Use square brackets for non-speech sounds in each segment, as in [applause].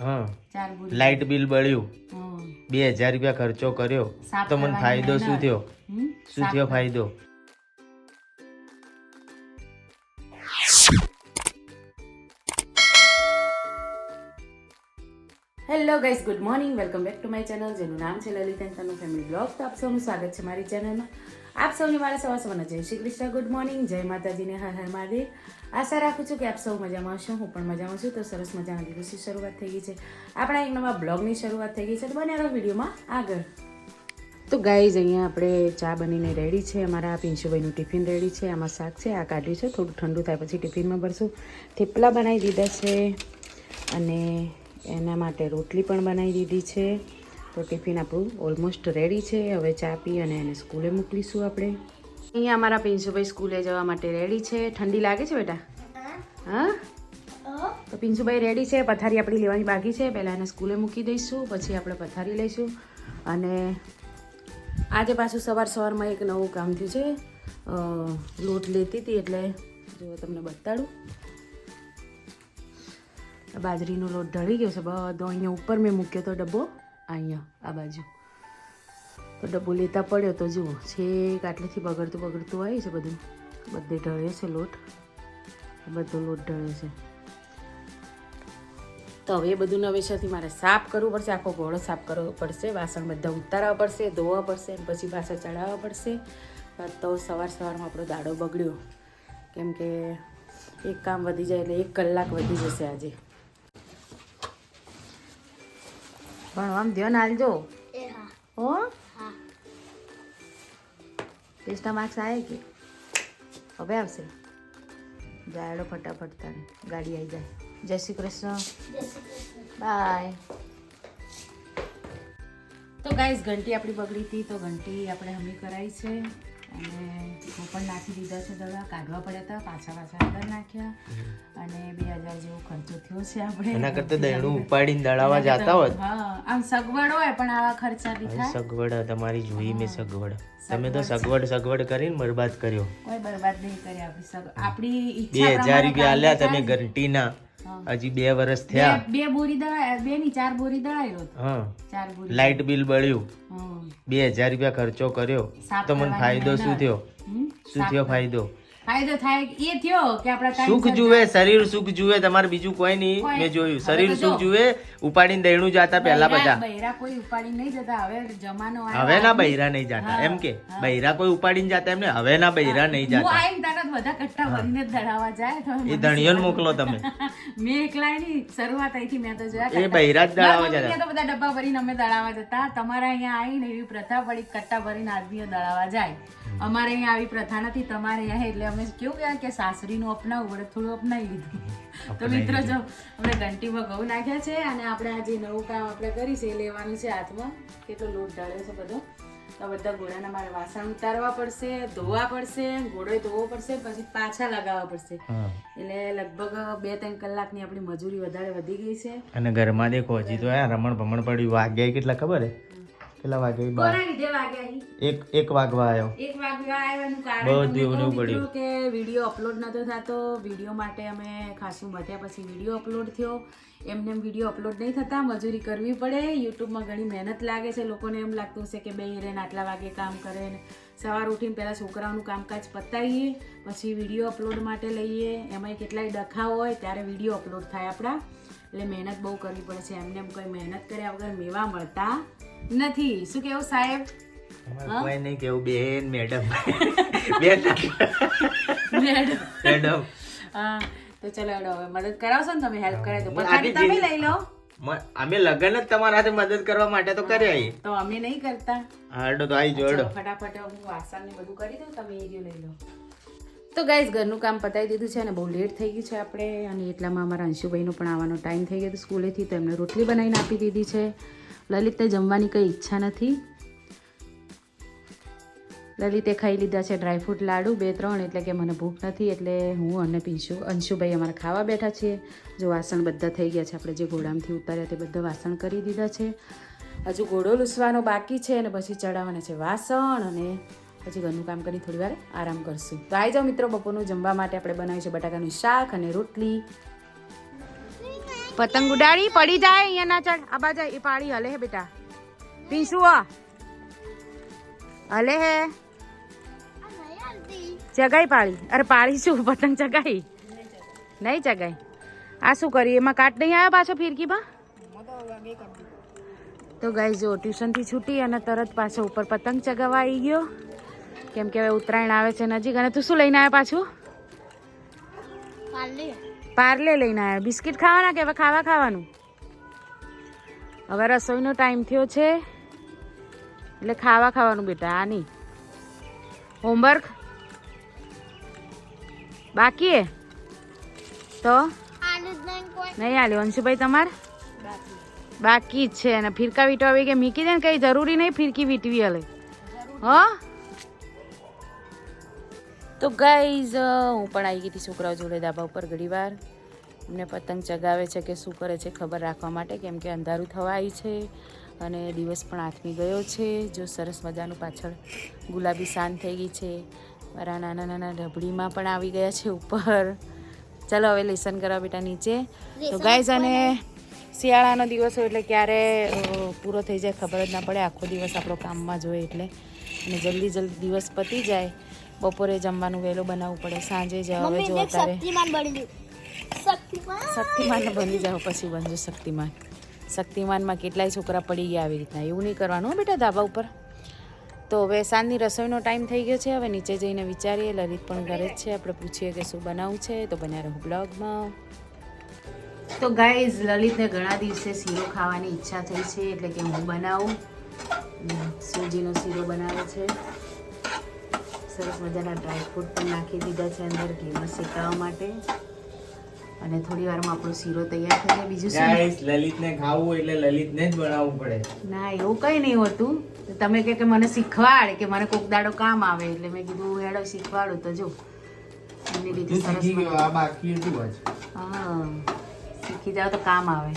હા. Light bill બળ્યું. બે હજાર રૂપિયા ખર્ચો કર્યો. તો મને ફાયદો શું થયો? શું થયો ફાયદો? Hello guys good morning welcome back to my channel જેનું નામ છે Lalit and Tanu family blog તો આપ સૌનું સ્વાગત છે મારી ચેનલમાં આપ સૌને મારા સવાર સવારના જય શ્રી કૃષ્ણ. ગુડ મોર્નિંગ જય માતાજીને હર હર મહાદેવ. આશા રાખું છું કે આપ સૌ મજામાં હશો, હું પણ મજામાં છું. તો સરસ મજાના દિવસની શરૂઆત થઈ ગઈ છે. આપણા એક નવા બ્લોગની શરૂઆત થઈ ગઈ છે. તો બને રહો વિડીયોમાં આગળ. તો ગાઈઝ અહીંયા આપણે ચા બનીને રેડી છે. અમારા પિંશુભાઈનું ટિફિન રેડી છે. આમાં શાક છે, આ કાઢ્યું છે. થોડું ઠંડુ થાય પછી ટિફિનમાં ભરશું. થેપલા બનાવી દીધા છે. અને એના માટે રોટલી પણ બનાવી દીધી છે. તો ટિફિન આપણું ઓલમોસ્ટ રેડી છે. હવે ચા પી અને એને સ્કૂલે મોકલીશું આપણે. અહીંયા અમારા પિન્સુભાઈ સ્કૂલે જવા માટે રેડી છે. ઠંડી લાગે છે બેટા? હા? તો પિન્સુભાઈ રેડી છે. પથારી આપણી લેવાની બાકી છે. પહેલાં એને સ્કૂલે મૂકી દઈશું, પછી આપણે પથારી લઈશું. અને આજે પાછું સવાર સવારમાં એક નવું કામ થયું છે. લોટ લેતી હતી એટલે જો તમને બતાડું. બાજરીનો લોટ ઢળી ગયો છે. બધો અહીંયા ઉપર મેં મૂક્યો તો ડબ્બો. અહીંયા, આ બાજુ. તો ડબ્બો લેતા પડ્યો તો જુઓ, છેક આટલેથી બગડતું બગડતું આવ્યું છે બધું. બધે ઢળે છે લોટ. બધો લોટ ઢળે છે. તો હવે બધું નવેસરથી મારે સાફ કરવું પડશે, આખો ઘોડો સાફ કરવો પડશે, વાસણ બધા ઉતારવા પડશે, ધોવા પડશે પછી પાછા ચડાવવા પડશે. તો સવાર સવારમાં આપણો દાડો બગડ્યો. કેમ કે એક કામ વધી જાય એટલે એક કલાક વધી જશે આજે. પણ આમ ધ્યાન હાલજો હો. ટેસ્ટના માર્ક્સ આવે કે? હવે આવશે. જાયડો ફટાફટ તારે. ગાડી આવી જાય. જય શ્રી કૃષ્ણ. બાય. તો ગાઈઝ ઘંટી આપણી બગડી હતી તો ઘંટી આપણે હમી કરાવી છે. અને પણ નાખી દીધા છે દવા કાઢવા પડ્યા હતા પાછા પાછા અંદર નાખ્યા. અને બે હજાર જેવો ખર્ચો થયો છે આપણે. એના કરતા દહીણું ઉપાડીને દળાવા જતા હોત? હા આમ સગવડ હોય પણ આવા ખર્ચા બી થાય. સગવડ તમારી જોઈ મેં સગવડ. તમે તો સગવડ સગવડ કરીને બરબાદ કર્યો. કોઈ બરબાદ નહીં કરી આપણી આપણી બે હજાર રૂપિયા આલ્યા તમે ઘંટીના. હજી બે વર્ષ થયા. બે બોરી દળાય બે ની ચાર બોરી દળાયો હા. ચાર બોરી. લાઇટ બિલ બળ્યું. બે હજાર રૂપિયા ખર્ચો કર્યો. તો મને ફાયદો શું થયો? શું થયો ફાયદો? ફાયદો થાય. એ થયો કે આપણા સુખ જુએ શરીર સુખ જુએ તમારે બીજું કોઈ નહીં. મેં જોયું. શરીર સુખ જુએ ઉપાડીને દૈણું જાતા પહેલા બધા. બૈરા કોઈ ઉપાડી નહીં જતા. હવે જમાનો હવે ના બૈરા નહીં જાતા. એમ કે? બૈરા કોઈ ઉપાડીને જાતા એમને? હવે ના બૈરા નહીં હું જાતા આઈને તરત બધા કટ્ટા બંને ધડાવા જાય તો એ ધણિયન મોકલો તમે. [laughs] મેં એકલા નહીં. શરૂઆત અહીંથી મેં તો જોયા એ બૈરા જ દળાવા જતા તો બધા ડબ્બા ભરીને અમે દળાવા જતા. તમારા અહીંયા આવીને એવી પ્રથા પડી કટ્ટા ભરીને આદમીઓ દળાવા જાય. અમારે અહીંયા આવી પ્રથા નથી તમારે અહીંયા એટલે અમે કેવું કહેવાય કે સાસરીનું અપનાવવું વડે થોડું અપનાવી લીધું. તો મિત્રો જો અમે ઘંટીમાં ઘઉં નાખ્યા છે અને આપણે આ જે નવું કામ આપણે કરી છે એ લેવાનું છે હાથમાં. કેટલો લોટ ઢાળ્યો છે બધો. તો બધા ઘોડાના મારે વાસણ ઉતારવા પડશે ધોવા પડશે ઘોડો ધોવો પડશે પછી પાછા લગાવવા પડશે. એટલે લગભગ બે ત્રણ કલાકની આપણી મજૂરી વધારે વધી ગઈ છે. અને ઘરમાં દેખો હજી તો રમણ ભમણ પડ્યું વાગ્યા કેટલા ખબર હે? કેટલા વાગ્યા બાર? એક એક વાગવા આવ્યો એક વાગ્યા આવ્યાનું કારણ બધું એવું પડ્યું. કે વીડિયો અપલોડ નતો થતો. વીડિયો માટે અમે ખાસું મથ્યા પછી વીડિયો અપલોડ થયો. એમને વીડિયો અપલોડ નહીં થતા. મજૂરી કરવી પડે. યુટ્યુબમાં ઘણી મહેનત લાગે છે. લોકોને એમ લાગતું હશે કે બે હિરેન આટલા વાગે કામ કરે ને સવાર ઉઠીને પહેલાં છોકરાઓનું કામકાજ પતાવીએ પછી વીડિયો અપલોડ માટે લઈએ. એમાંય કેટલાય ડખા હોય ત્યારે વીડિયો અપલોડ થાય આપણા. એટલે મહેનત બહુ કરવી પડે છે. એમને એમ કોઈ મહેનત કર્યા વગર મેવા મળતા નથી. શું કેવું સાહેબ? કોઈ નહીં કેવું બેન મેડમ. બેન મેડમ. મેડમ. હા તો ચલો એડો હવે મદદ કરાવશો ને તમે હેલ્પ કરે તો. મને પથારી તમે લઈ લો. અમે લગન જ તમારા હાથે મદદ કરવા માટે તો કરી આવી તો અમે નહીં કરતા. હાડો તો આવી જોડો ફટાફટ હું વાસણ ને બધું કરી દઉં તમે એ લઈ લો. તો ગાઈઝ ઘરનું કામ પતાવી દીધું છે અને બહુ લેટ થઈ ગયું છે આપણે. અને એટલામાં અમારા અંશુભાઈનો પણ આવવાનો ટાઈમ થઈ ગયો હતો સ્કૂલેથી, તો એમને રોટલી બનાવીને આપી દીધી છે. લલિતને જમવાની કંઈ ઈચ્છા નથી. લલિતે ખાઈ લીધા છે ડ્રાયફ્રૂટ લાડુ, બે ત્રણ, એટલે કે મને ભૂખ નથી, એટલે હું અને પીશું અંશુભાઈ અમારે ખાવા બેઠા છીએ. જો વાસણ બધા થઈ ગયા છે, આપણે જે ઘોડામાંથી ઉતાર્યા તે બધા વાસણ કરી દીધા છે. હજુ ઘોડો લૂસવાનો બાકી છે અને પછી ચડાવવાના છે વાસણ અને પછી ઘરનું કામ કરી થોડી વાર આરામ કરશું. તો આવી જાઓ મિત્રો, બપોરનું જમવા માટે આપણે બનાવ્યું છે બટાકાનું શાક અને રોટલી. પતંગ ઉડાડી, પડી જાય અહીંયા ના ચડ. આબા જાય એ પાડી, હલે હે બેટા. પીસુ હલે હે. ચગાઈ પાડી. અરે પાડી શું? પતંગ ચગાઈ? નહીં ચગાઈ. આ શું કરી એમાં કાટ નહીં આવ્યો પાછો ફિરકીમાં? તો ગાઈ જો ટ્યુશનથી છૂટી અને તરત પાછો ઉપર પતંગ ચગાવવા આવી ગયો. કેમ કે હવે ઉત્તરાયણ આવે છે નજીક. અને તું શું લઈને આવ્યો પાછું? પાર્લે. લઈને આવ્યા. બિસ્કિટ ખાવાના કે હવે ખાવા ખાવાનું? હવે રસોઈનો ટાઈમ થયો છે. એટલે ખાવા ખાવાનું બેટા આ નહીં. હોમવર્ક? બાકી તો? નહીં આલ્યો. અંશુભાઈ તમાર? બાકી. જ છે. અને ફિરકા વીટવા કે મીકી દે ને કઈ જરૂરી નહીં ફિરકી વીટવી હલે. હો? તો ગાઈઝ હું પણ આવી ગઈ હતી છોકરાઓ જોડે ધાબા ઉપર ઘડીવાર. એમને પતંગ ચગાવે છે કે શું કરે છે ખબર રાખવા માટે કેમ કે અંધારું થવા આવી છે અને દિવસ પણ આથમી ગયો છે. જો સરસ મજાનું પાછળ ગુલાબી શાંત થઈ ગઈ છે. મારા નાના નાના ઢબડીમાં પણ આવી ગયા છે ઉપર. ચાલો હવે લેસન કરવા બેટા નીચે. તો ગાઈઝ અને શિયાળાનો દિવસ હોય એટલે ક્યારે પૂરો થઈ જાય ખબર જ ના પડે. આખો દિવસ આપણો કામમાં જોઈએ એટલે. અને જલ્દી જલ્દી દિવસ પતી જાય. બપોરે જમવાનું વહેલું બનાવવું પડે સાંજે જ હવે જો અત્યારે શક્તિમાન બની જાઓ પછી બનજો શક્તિમાન. શક્તિમાનમાં કેટલાય છોકરા પડી ગયા આવી રીતના. એવું નહીં કરવાનું હો બેટા ધાબા ઉપર. તો હવે સાંજની રસોઈનો ટાઈમ થઈ ગયો છે હવે નીચે જઈને વિચારીએ. લલિત પણ ઘરે જ છે. આપણે પૂછીએ કે શું બનાવવું છે તો બન્યા રહું બ્લોગમાં. તો ગાઈઝ લલિતને ઘણા દિવસે શીરો ખાવાની ઈચ્છા થઈ છે એટલે કે હું બનાવું. સૂજીનો શીરો બનાવે છે. સરસ મજાના ડ્રાયફ્રૂટ પણ નાખી દીધા છે અંદર ઘીમાં શેકાવા માટે. અને થોડી વારમાં આપણો શીરો તૈયાર થઈ જાય બીજું શું? ગાઈસ લલિતને ખાવું એટલે લલિતને જ બનાવવું પડે. ના એવું કંઈ નહીં હોતું. તો તમે કે મને શીખવાડ કે મને કોક દાડો કામ આવે એટલે મેં કીધું હેડો શીખવાડું તો જો. એની રીતે સરસ બાકી હતું હા શીખી જાવ તો કામ આવે.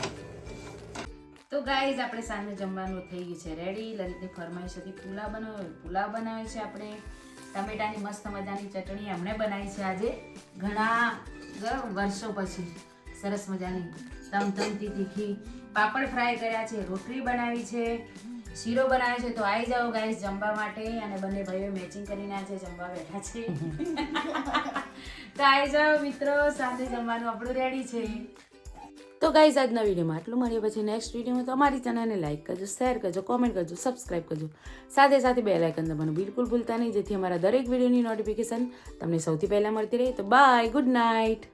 તો ગાઈઝ આપણે સાંજે જમવાનું થઈ ગયું છે. રેડી લલિતની ફરમાઈશ હતી પુલાવ બનાવ્યો. પુલાવ બનાવ્યો છે આપણે. ટમેટાની મસ્ત મજાની ચટણી એમણે બનાવી છે આજે ઘણા વર્ષો પછી. સરસ મજાની તમતમતી તીખી પાપડ ફ્રાય કર્યા છે રોટલી બનાવી છે શીરો બનાવ્યો છે. તો આવી જાઓ ગાઈસ જમવા માટે અને બંને ભાઈઓ મેચિંગ કરીને આજે જમવા બેઠા છે. [laughs] તો આવી જાઓ મિત્રો સાથે જમવાનું આપણું રેડી છે. તો ગાઈઝ આજના વિડીયોમાં આટલું. મળીએ પછી નેક્સ્ટ વિડીયોમાં. તમારી ચેનલને લાઇક કરજો શેર કરજો કોમેન્ટ કરજો સબસ્ક્રાઇબ કરજો. સાથે સાથે બે લાઇકન દબાવવાનું બિલકુલ ભૂલતા નહીં, જેથી અમારા દરેક વિડીયોની નોટિફિકેશન તમને સૌથી પહેલાં મળતી રહે. તો બાય ગુડ નાઇટ